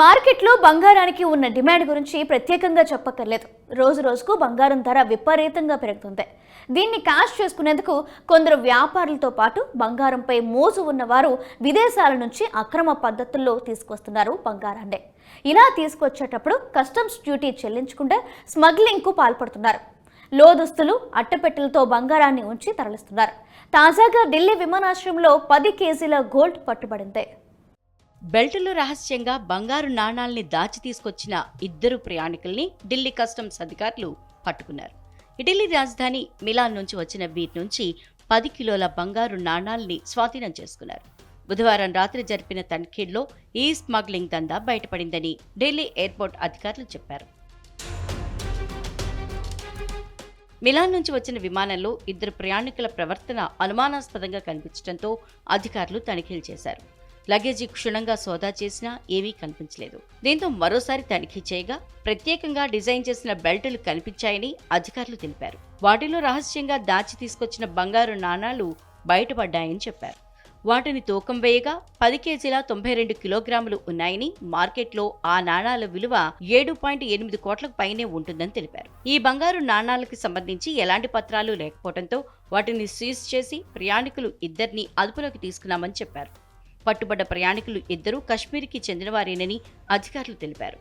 మార్కెట్లో బంగారానికి ఉన్న డిమాండ్ గురించి ప్రత్యేకంగా చెప్పక్కర్లేదు. రోజు రోజుకు బంగారం ధర విపరీతంగా పెరుగుతుంది. దీన్ని క్యాష్ చేసుకునేందుకు కొందరు వ్యాపారులతో పాటు బంగారంపై మోజు ఉన్నవారు విదేశాల నుంచి అక్రమ పద్ధతుల్లో తీసుకొస్తున్నారు బంగారాన్ని. ఇలా తీసుకొచ్చేటప్పుడు కస్టమ్స్ డ్యూటీ చెల్లించకుండా స్మగ్లింగ్కు పాల్పడుతున్నారు. లోదుస్తులు అట్టపెట్టెలతో బంగారాన్ని ఉంచి తరలిస్తున్నారు. తాజాగా ఢిల్లీ విమానాశ్రయంలో పది కేజీల గోల్డ్ పట్టుబడింది. బెల్టులో రహస్యంగా బంగారు నాణాల్ని దాచి తీసుకొచ్చిన ఇద్దరు ప్రయాణికుల్ని ఢిల్లీ కస్టమ్స్ అధికారులు పట్టుకున్నారు. ఇటలీ రాజధాని మిలాన్ నుంచి వచ్చిన వీటి నుంచి పది కిలోల బంగారు నాణాల్ని స్వాధీనం చేసుకున్నారు. బుధవారం రాత్రి జరిపిన తనిఖీల్లో ఈ స్మగ్లింగ్ దందా బయటపడిందని ఢిల్లీ ఎయిర్పోర్ట్ అధికారులు చెప్పారు. మిలాన్ నుంచి వచ్చిన విమానంలో ఇద్దరు ప్రయాణికుల ప్రవర్తన అనుమానాస్పదంగా కనిపించడంతో అధికారులు తనిఖీలు చేశారు. లగేజీ క్షుణ్ణంగా సోదా చేసినా ఏమీ కనిపించలేదు. దీంతో మరోసారి తనిఖీ చేయగా ప్రత్యేకంగా డిజైన్ చేసిన బెల్టులు కనిపించాయని అధికారులు తెలిపారు. వాటిలో రహస్యంగా దాచి తీసుకొచ్చిన బంగారు నాణాలు బయటపడ్డాయని చెప్పారు. వాటిని తూకం వేయగా పది కేజీల తొంభై రెండు కిలోగ్రాములు ఉన్నాయని మార్కెట్లో ఆ నాణాల విలువ ఏడు పాయింట్ ఎనిమిది కోట్లకు పైనే ఉంటుందని తెలిపారు. ఈ బంగారు నాణాలకు సంబంధించి ఎలాంటి పత్రాలు లేకపోవడంతో వాటిని సీజ్ చేసి ప్రయాణికులు ఇద్దరిని అదుపులోకి తీసుకున్నామని చెప్పారు. పట్టుబడ్డ ప్రయాణికులు ఇద్దరూ కశ్మీర్కి చెందినవారేనని అధికారులు తెలిపారు.